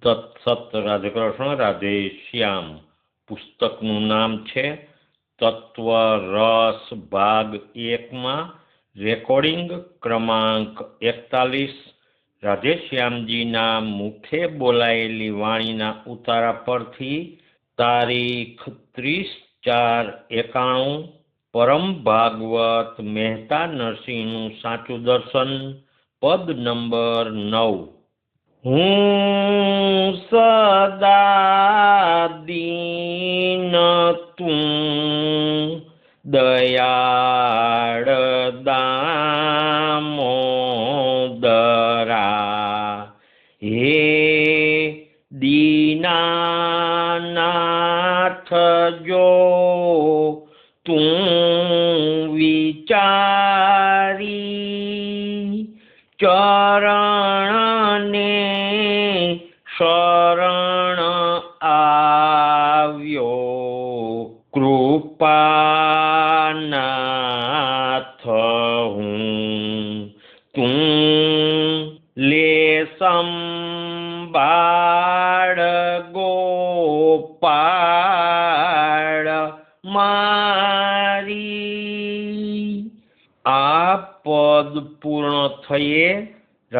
તત્સત રાધકૃષ્ણ રાધે શ્યામ પુસ્તકનું નામ છે તત્વ રસ ભાગ એકમાં રેકોર્ડિંગ ક્રમાંક એકતાલીસ. રાધેશ્યામજીના મુખે બોલાયેલી વાણીના ઉતારા પરથી તારીખ ત્રીસ ચાર એકાણું. પરમ ભાગવત મહેતા નરસિંહનું સાચું દર્શન પદ નંબર નવ. હું સદા દીન તું દયાળ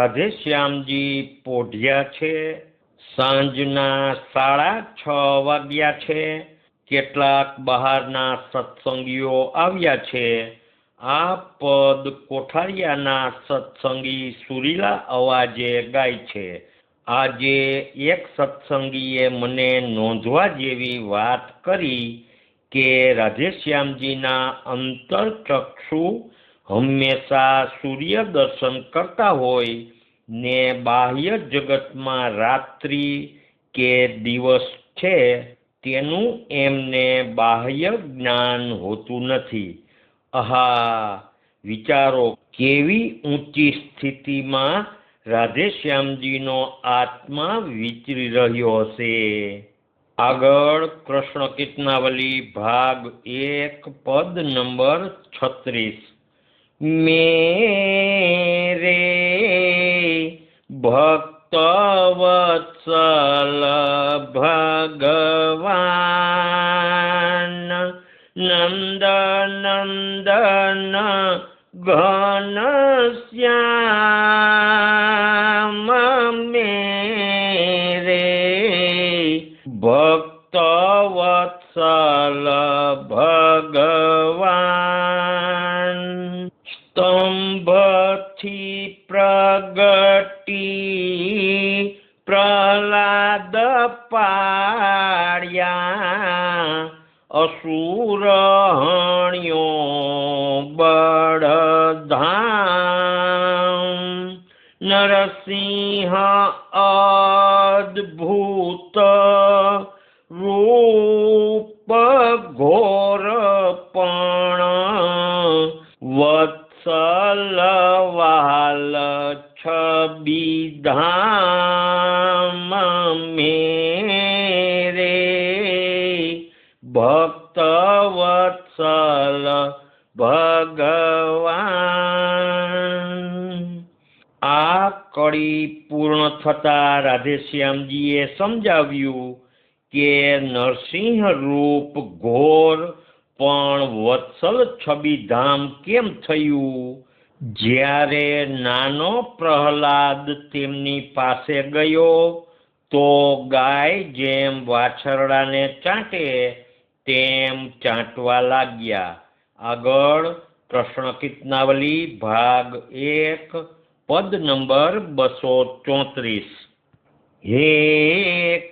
રાધેશ્યામજી પોઢ્યા છે, સાંજના સાડા છ વાગ્યા છે, કેટલાક બહારના સત્સંગીઓ આવ્યા છે. આ પદ કોઠારિયાના સત્સંગી સુરીલા અવાજે ગાય છે. આજે એક સત્સંગીએ મને નોંધવા જેવી વાત કરી કે રાધેશ્યામજીના અંતરચક્ષુ હંમેશા સૂર્ય દર્શન કરતા હોય ને બાહ્ય જગતમાં રાત્રિ કે દિવસ છે, તેનું એમને બાહ્ય જ્ઞાન હોતું નથી. આહા વિચારો કેવી ઊંચી સ્થિતિમાં રાધેશ્યામજીનો આત્મા વિચરી રહ્યો હશે? આગળ કૃષ્ણ કીર્તનાવલી ભાગ એક, પદ નંબર છત્રીસ. मेरे भक्तवत्सल भगवान नन्द नन्दन घनस्या પાડ્યા અસુરણ્યો બળધામ. નરસિંહ અદ્ભુત રૂપ ઘોર થતા રાધેશ્યામજીએ સમજાવ્યું કે નરસિંહ રૂપ ઘોર પણ વત્સલ છબી ધામ કેમ થયું જ્યારે નાનો પ્રહલાદ તેમની પાસે ગયો તો ગાય જેમ વાછરડાને ચાંટે તેમ ચાંટવા લાગ્યા આગળ કીર્તનાવલી ભાગ એક પદ નંબર બસો ચોત્રીસ. હે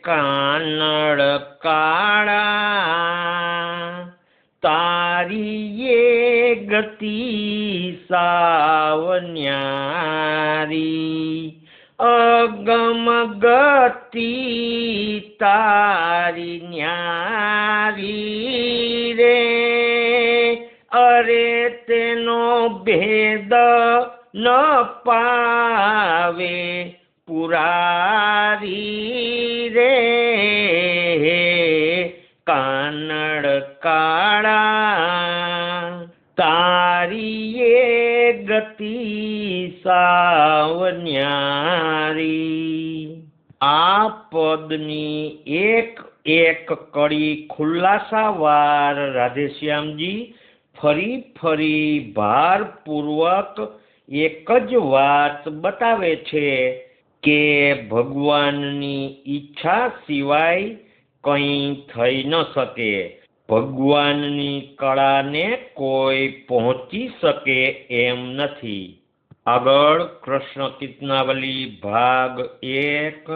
કાનડ કાળા, તારી એ ગતિ સાવન્યારી, અગમ ગતિ તારી ન્યારી રે. અરે તેનો ભેદ ન પાવે પુરારી રે. કાનડ કાળા તારીએ ગતિ સાવન્યારી. આ પદની એક એક કડી ખુલાસાવાર રાધેશ્યામજી ફરી ફરી ભારપૂર્વક એક જ વાત બતાવે છે કે ભગવાનની ઈચ્છા સિવાય કંઈ થઈ ન શકે. ભગવાનની કળાને કોઈ પહોંચી શકે એમ નથી. આગળ કૃષ્ણ કીર્તનાવલી ભાગ એક,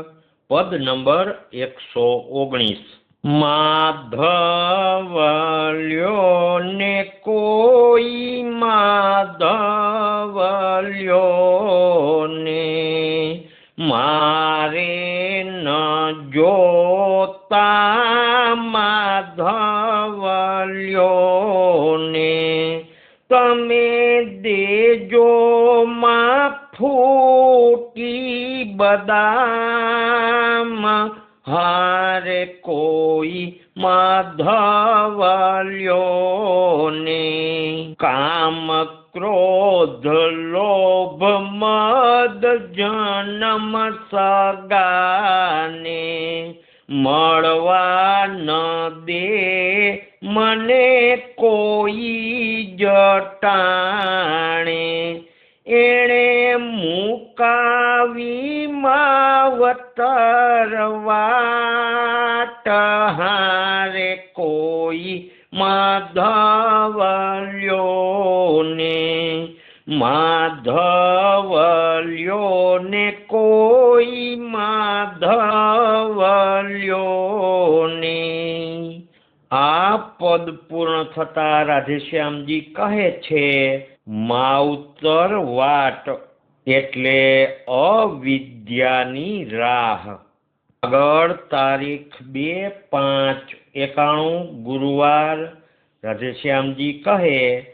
પદ નંબર એકસો ઓગણીસ. માધવલ્યો ને કોઈ માધવલ્યો ને મારે ન જોતા માધવલ્યો ને તમે દેજો માં ફૂટી બદામ હારે કોઈ માધવાલ્યોને કામ ક્રોધ, લોભ, મદ, જન્મ, સગાને મળવા ન દે મને કોઈ જટાણે. એણે મુકાવી માવતર વાટ. હારે કોઈ માધવલ્યોને માધવલ્યોને કોઈ માધવલ્યો પદ પૂર્ણ થતા રાધેશ્યામજી કહે છે, માવતર વાટ એટલે અવિદ્યાની રાહ. આગળ તારીખ બે પાંચ એકાણું ગુરુવાર રાધેશ્યામજી કહે,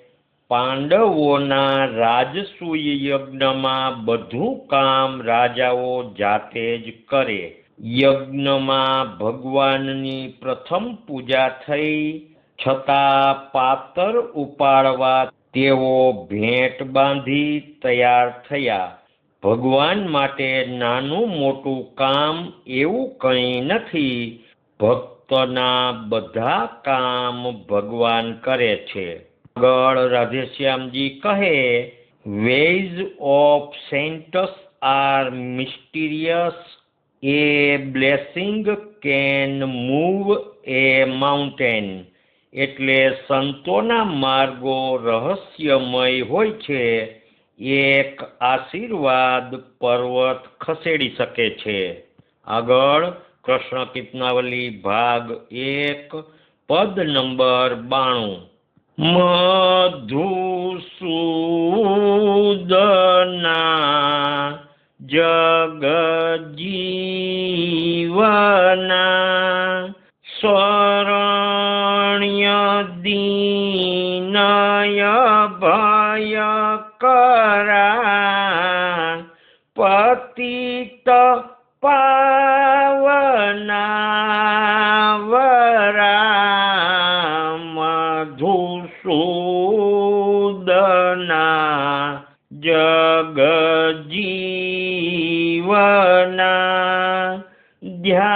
પાંડવોના રાજસૂય યજ્ઞમાં બધું કામ રાજાઓ જાતે જ કરે. યજ્ઞમાં ભગવાનની પ્રથમ પૂજા થઈ, છતાં પાતર ઉપાડવા તેઓ ભેટ બાંધી તૈયાર થયા. ભગવાન માટે નાનું મોટું કામ એવું કંઈ નથી. ભક્તના બધા કામ ભગવાન કરે છે. આગળ રાધેશ્યામજી કહે ways of saints are mysterious a blessing can move a mountain એટલે સંતોના માર્ગો રહસ્યમય હોય છે. એક આશીર્વાદ પર્વત ખસેડી શકે છે. આગળ કૃષ્ણ કિતનાવલી ભાગ એક, પદ નંબર બાણું. મધુસૂદના જગજીવના શરણ્ય દીનય ભય કરા પતિત પાવના वना ध्या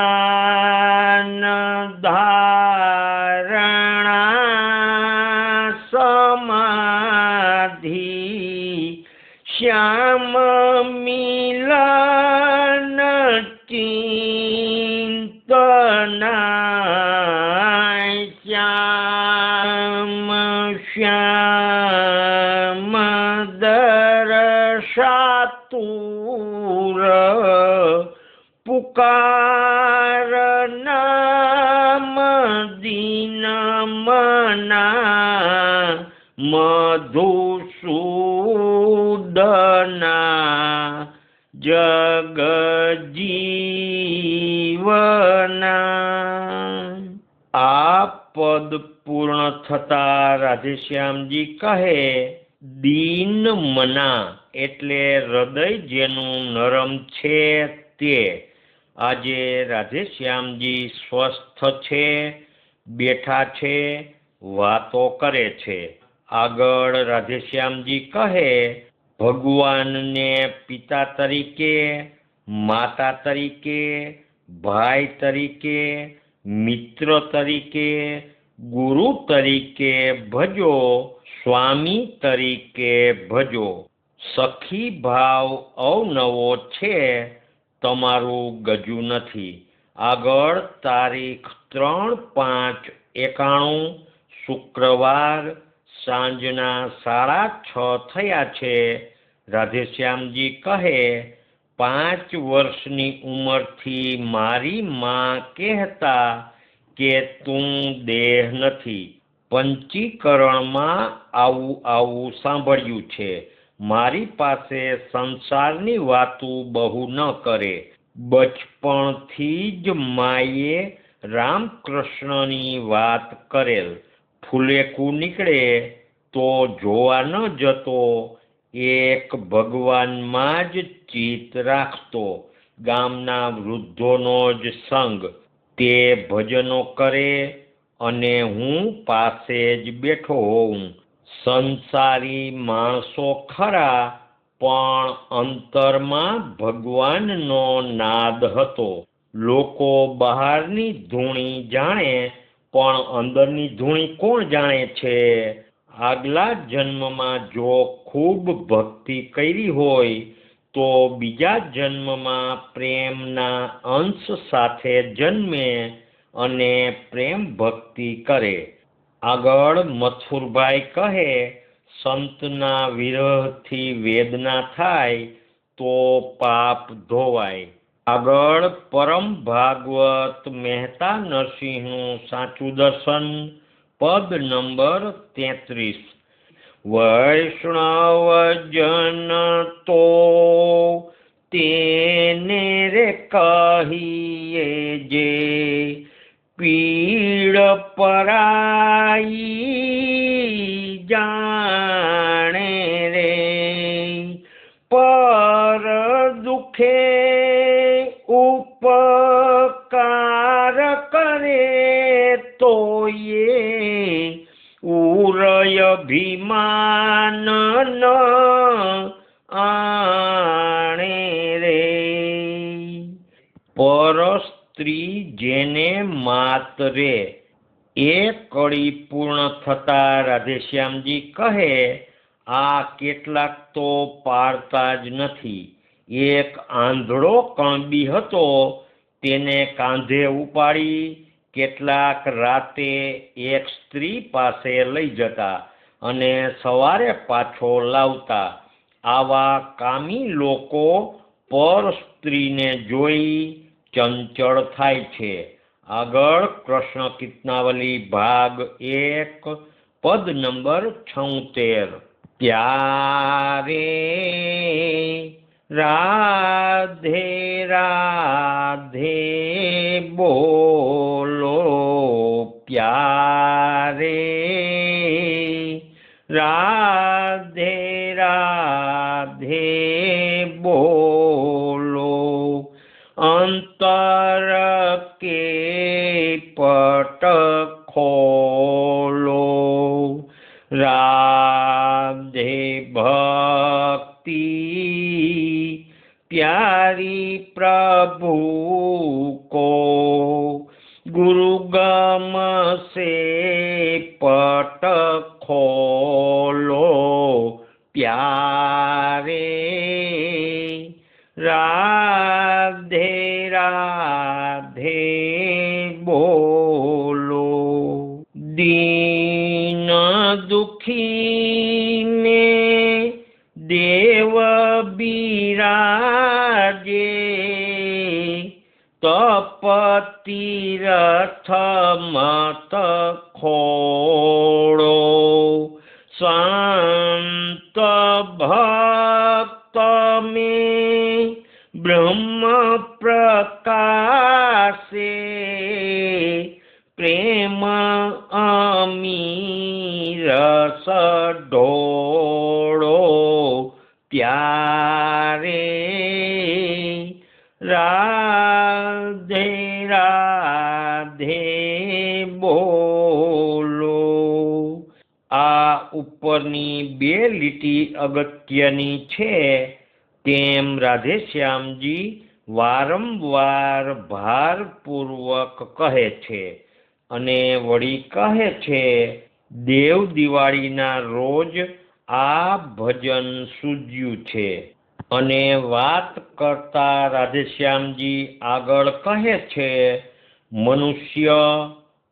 દીન મના મધુસૂદના જગજીવના આ પદ પૂર્ણ થતા રાધેશ્યામજી કહે, દીન મના એટલે હૃદય જેનું નરમ છે તે. આજે રાધેશ્યામજી સ્વસ્થ છે બેઠા છે, વાતો કરે છે. આગળ રાધેશ્યામજી કહે, ભગવાનને પિતા તરીકે, માતા તરીકે, ભાઈ તરીકે, મિત્ર તરીકે, ગુરુ તરીકે ભજો, સ્વામી તરીકે ભજો. સખી ભાવ અવનવો છે, તમારું ગજુ નથી. આગળ તારીખ ત્રણ પાંચ એકાણું શુક્રવાર સાંજના સાડા છ થયા છે. રાધેશ્યામજી કહે, પાંચ વર્ષની ઉંમરથી મારી માં કહેતા કે તું દેહ નથી. પંચીકરણમાં આવું આવું સાંભળ્યું છે. મારી પાસે સંસારની વાતો બહુ ન કરે. બચપણથી જ માએ રામકૃષ્ણની વાત કરેલ. ફૂલેકું નીકળે તો જોવા ન જતો, એક ભગવાનમાં જ ચિત્ત રાખતો. ગામના વૃદ્ધોનો જ સંગ તે ભજનો કરે અને હું પાસે જ બેઠો હોઉં. સંસારી માણસો ખરા, પણ અંતરમાં ભગવાનનો નાદ હતો. લોકો બહારની ધૂણી જાણે, પણ અંદરની ધૂણી કોણ જાણે છે? આગલા જન્મમાં જો ખૂબ ભક્તિ કરી હોય, તો બીજા જન્મમાં પ્રેમના અંશ સાથે જન્મે અને પ્રેમ ભક્તિ કરે. આગળ મથુરભાઈ કહે, સંતના વિરહથી વેદના થાય, તો પાપ ધોવાય. આગળ પરમ ભાગવત મહેતા નરસિંહનું સાચું દર્શન પદ નંબર તેત્રીસ. વૈષ્ણવજન રાધેશ્યામજી કહે, આ કેટલાક તો પાડતા જ નથી. એક આંધળો કણબી હતો, તેને કાંધે ઉપાડી કેટલાક રાતે એક સ્ત્રી પાસે લઈ જતા અને સવારે પાછો લાવતા. આવા કામી લોકો પર સ્ત્રીને જોઈ ચંચળ થાય છે. આગળ કૃષ્ણ કિતનાવલી ભાગ એક પદ નંબર છોતેર. પ્યારે રાધે રાધે બોલો, પ્યારે રાધે રાધે બોલો. અંતર કે પટ ખોલો રાધે ભક્તિ પ્યારી પ્રભુ કો ગુરુગમ સે પટખો. तीरथमत खोडो स्वान्त भक्त मे ब्रह्म प्रकाशे प्रेम अमी रस ढोडो प्यारे બોલો. આ ઉપરની બે લીટી અગત્યની છે. તેમ રાધેશ્યામજી વારંવાર ભારપૂર્વક કહે છે અને વળી કહે છે, દેવ દિવાળીના રોજ આ ભજન સૂજ્યું છે. અને વાત કરતા રાધેશ્યામજી આગળ કહે છે, મનુષ્ય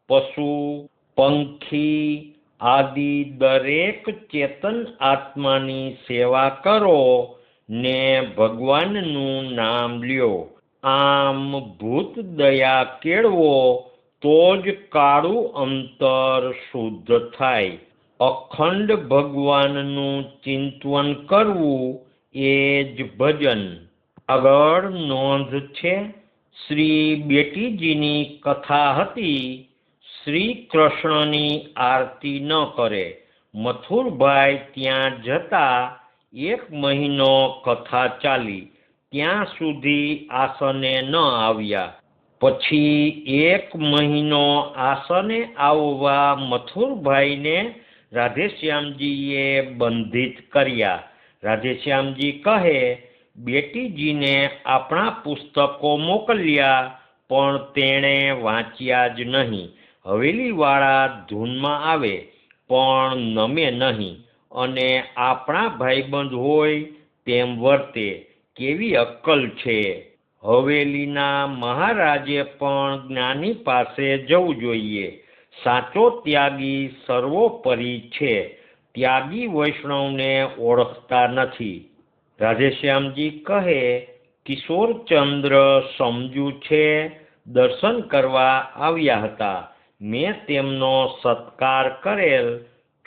પશુ, પંખી આદિ દરેક ચેતન આત્માની સેવા કરો ને ભગવાનનું નામ લ્યો. આમ ભૂત દયા કેળવો તો જ કાળું અંતર શુદ્ધ થાય. અખંડ ભગવાનનું ચિંતવન કરવું એ જ ભજન. આગળ નોંધ છે, શ્રી બેટીજીની કથા હતી શ્રી કૃષ્ણની આરતી ન કરે. મથુરભાઈ ત્યાં જતા એક મહિનો કથા ચાલી. ત્યાં સુધી આસને ન આવ્યા. પછી એક મહિનો આસને આવવા મથુરભાઈને રાધેશ્યામજીએ બંધિત કર્યા. રાધેશ્યામજી કહે, બેટીજીને આપણા પુસ્તકો મોકલ્યા, પણ તેણે વાંચ્યા જ નહીં. હવેલીવાળા ધૂનમાં આવે, પણ નમે નહીં અને આપણા ભાઈબંધ હોય તેમ વર્તે, કેવી અક્કલ છે. હવેલીના મહારાજે પણ જ્ઞાની પાસે જવું જોઈએ. સાચો ત્યાગી સર્વોપરી છે. ત્યાગી વૈષ્ણવને ઓળખતા નથી. રાધેશ્યામજી કહે, કિશોરચંદ્ર સમજુ છે. દર્શન કરવા આવ્યા હતા. મેં તેમનો સત્કાર કરેલ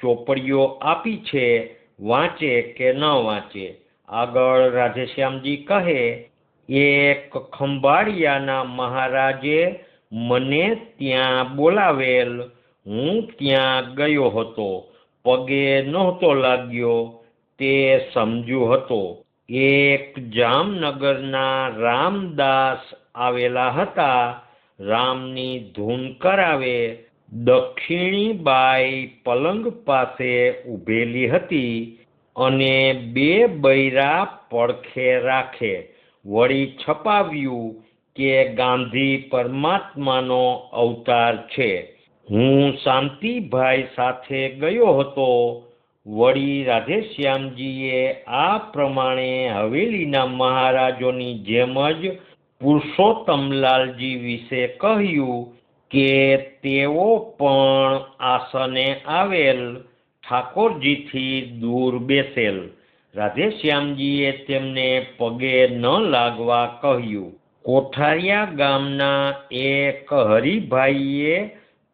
ચોપડીઓ આપી છે, વાંચે કે ન વાંચે. આગળ રાધેશ્યામજી કહે, એક ખંભાળિયાના મહારાજે મને ત્યાં બોલાવેલ. હું ત્યાં ગયો હતો. પગે નહોતો લાગ્યો. તે સમજુ હતો. એક જામનગરના રામદાસ આવેલા હતા. રામની ધૂન કરાવે, દક્ષિણી બાઈ પલંગ પાસે ઊભેલી હતી અને બે બૈરા પડખે રાખે. વળી છપાવ્યું કે ગાંધી પરમાત્માનો અવતાર છે. હું શાંતિભાઈ સાથે ગયો હતો. વળી રાધેશ્યામજીએ આ પ્રમાણે હવેલીના મહારાજોની જેમ જ પુરુષોત્તમલાલજી વિશે કહ્યું કે તેઓ પણ આસને આવેલ ઠાકોરજીથી દૂર બેસેલ. રાધેશ્યામજીએ તેમને પગે ન લાગવા કહ્યું. કોઠારિયા ગામના એક હરિભાઈએ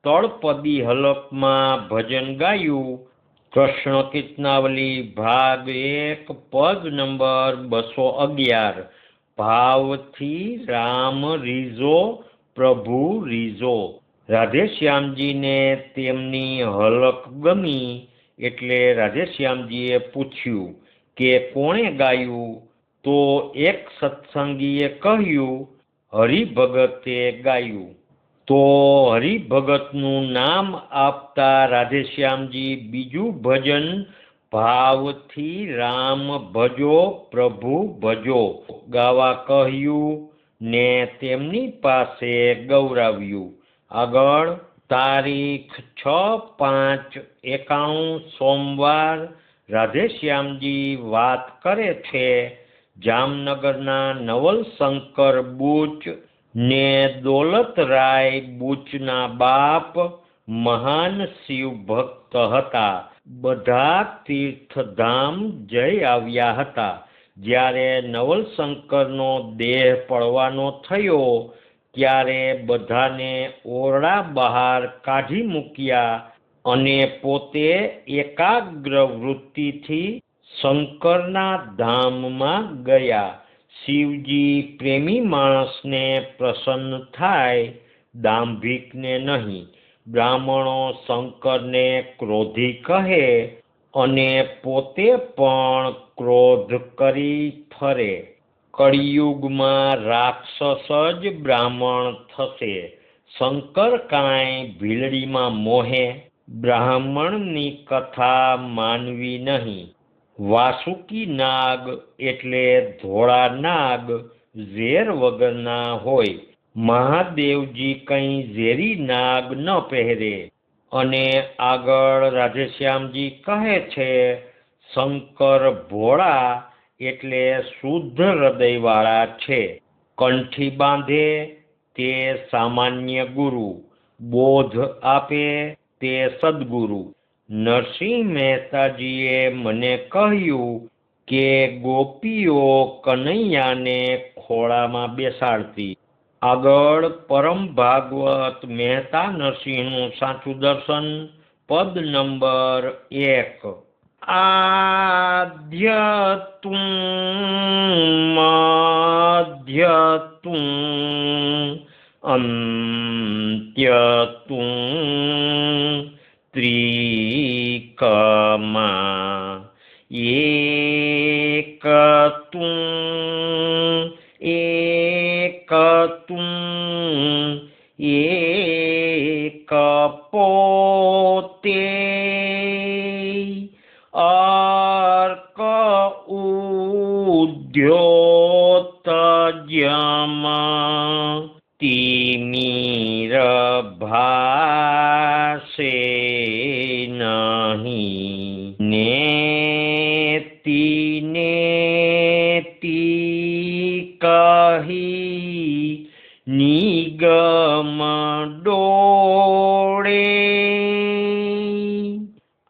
તળપદી હલકમાં ભજન ગાયું. કૃષ્ણ કિતનાવલી ભાગ એક, પદ નંબર બસો અગિયાર. ભાવથી રામ રીઝો, પ્રભુ રીઝો. રાધેશ્યામજીને તેમની હલક ગમી એટલે રાધેશ્યામજીએ પૂછ્યું કે કોણે ગાયું? તો એક સત્સંગીએ કહ્યું, હરિભગતે ગાયું. તો હરિભગતનું નામ આપતા રાધેશ્યામજી બીજું ભજન ભાવથી રામ ભજો, પ્રભુ ભજો. ગાવા કહ્યું ને તેમની પાસે ગૌરાવ્યું. આગળ તારીખ છ પાંચ એકાણું સોમવાર રાધેશ્યામજી વાત કરે છે, જામનગરના નવલશંકર બુચ ને દોલતરાય બુચના બાપ મહાન શિવ ભક્ત હતા. બધા તીર્થધામ જઈ આવ્યા હતા. જ્યારે નવલશંકરનો દેહ પડવાનો થયો, ત્યારે બધાને ઓરડા બહાર કાઢી મૂક્યા અને પોતે એકાગ્ર વૃત્તિથી શંકરના ધામમાં ગયા. શિવજી પ્રેમી માણસને પ્રસન્ન થાય, દાંભિકને નહીં. બ્રાહ્મણો શંકરને ક્રોધી કહે અને પોતે પણ ક્રોધ કરી ફરે. કળિયુગમાં રાક્ષસ જ બ્રાહ્મણ થશે. શંકર કાંઈ ભીલડીમાં મોહે. બ્રાહ્મણની કથા માનવી નહીં. વાસુકી નાગ એટલે ધોળા નાગ ઝેર વગરના હોય. મહાદેવજી કંઈ ઝેરી નાગ ન પહેરે. અને આગળ રાધેશ્યામજી કહે છે, શંકર ભોળા એટલે શુદ્ધ હૃદયવાળા છે. કંઠી બાંધે તે સામાન્ય ગુરુ. બોધ આપે તે સદગુરુ. નરસિંહ મહેતાજીએ મને કહ્યું કે ગોપીઓ કનૈયાને ખોળામાં બેસાડતી. આગળ પરમ ભાગવત મહેતા નરસિંહનું સાચું દર્શન, પદ નંબર એક. આધ્યતું મધ્યતું અંત્યતું ત્રિકમા એકતું એકતું ઉદ્યોતજમ તિમિર ભાસે નહીં નેતિ નેતિ કહી નિગમ ડોળે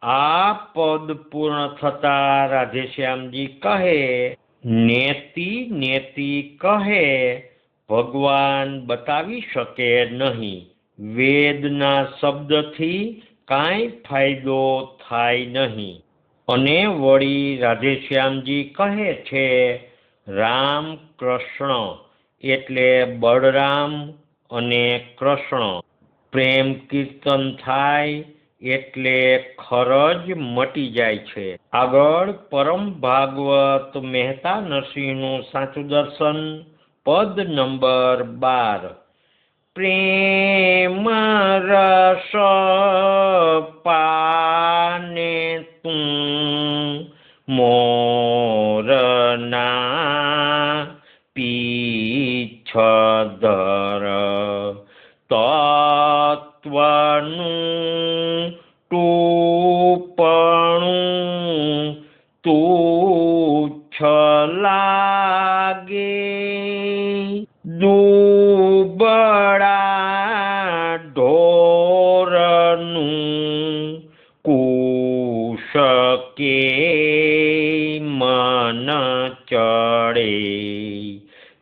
આ પદ પૂર્ણ થતા રાધેશ્યામજી કહે નેતિ નેતિ કહે, ભગવાન બતાવી શકે નહીં. વેદના શબ્દથી કાંઈ ફાયદો થાય નહીં. અને વળી રાધેશ્યામજી કહે છે, રામ કૃષ્ણ એટલે બળરામ અને કૃષ્ણ. પ્રેમ કીર્તન થાય એટલે ખરજ મટી જાય છે. આગળ પરમ ભાગવત મહેતા નરસિંહનું સાચું દર્શન, પદ નંબર બાર. પ્રેમ રસ પાને તું મોરના પીછધર ছলাগে দুবড়া ঢোরনু কুশকে মন চড়ে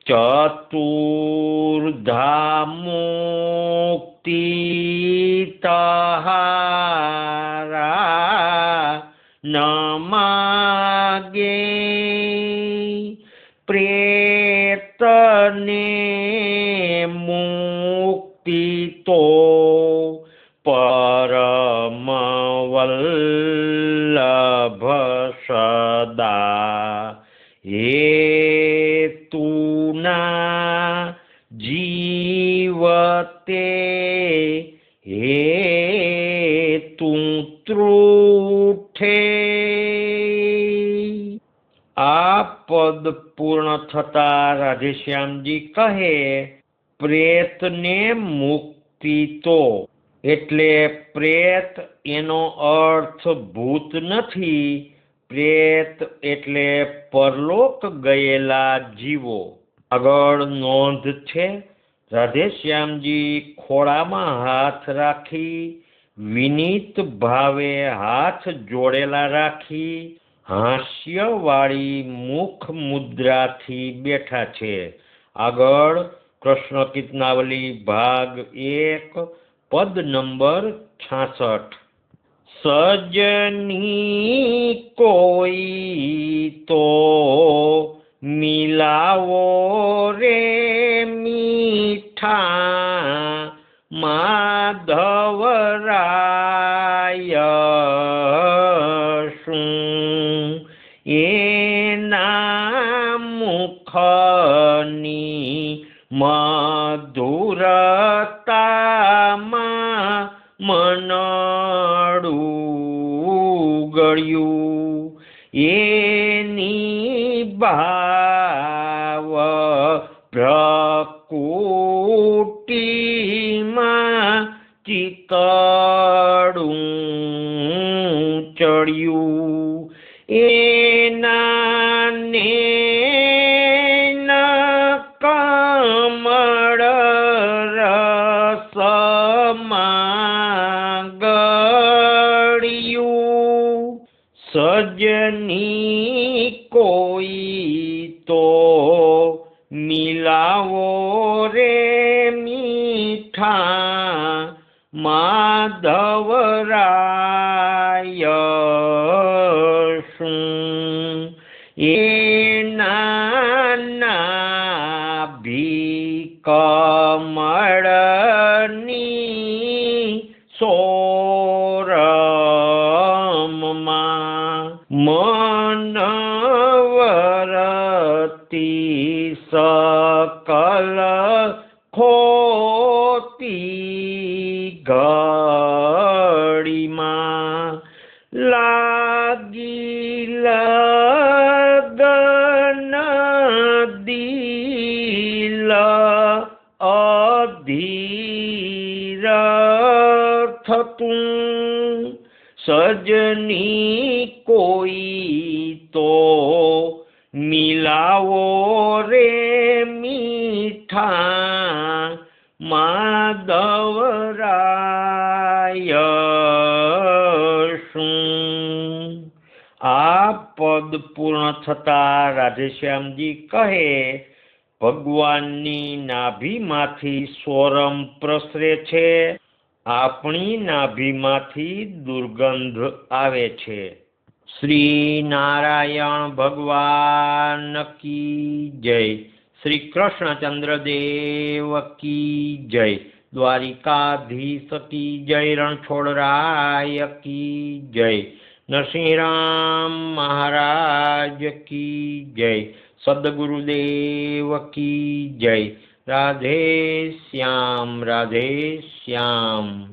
চতুর্ধা মুক্তি তাহা થતા રાધેશ્યામજી કહે, પ્રેતને મુક્તિ તો. એટલે પ્રેત એનો અર્થ ભૂત નથી. પ્રેત એટલે પરલોક ગયેલા જીવો. આગળ નોંધ છે, રાધેશ્યામજી ખોળામાં હાથ રાખી, વિનીત ભાવે હાથ જોડેલા રાખી હાસ્યવાળી મુખ મુદ્રાથી બેઠા છે. આગળ કૃષ્ણ કિતનાવલી ભાગ એક, પદ નંબર છાસઠ. સજની કોઈ તો મિલાવો રે મીઠા માધવરાય શું? મધુરતામાં મનડું ગળ્યું. માધવરાય શું એના સજની કોઈ તો મિલાવો રે મીઠા માધવરાય શું આ પદ પૂર્ણ થતા રાધેશ્યામજી કહે, ભગવાનની નાભીમાંથી સ્વરમ પ્રસરે છે. આપણી નાભીમાંથી દુર્ગંધ આવે છે. શ્રી નારાયણ ભગવાન કી જય. શ્રી કૃષ્ણચંદ્ર દેવ કી જય. દ્વારિકાધીશ કી જય. રણછોડરાય કી જય. નરસિંહરામ મહારાજ કી જય. સદગુરુદેવ કી જય. राधे श्याम राधे श्याम।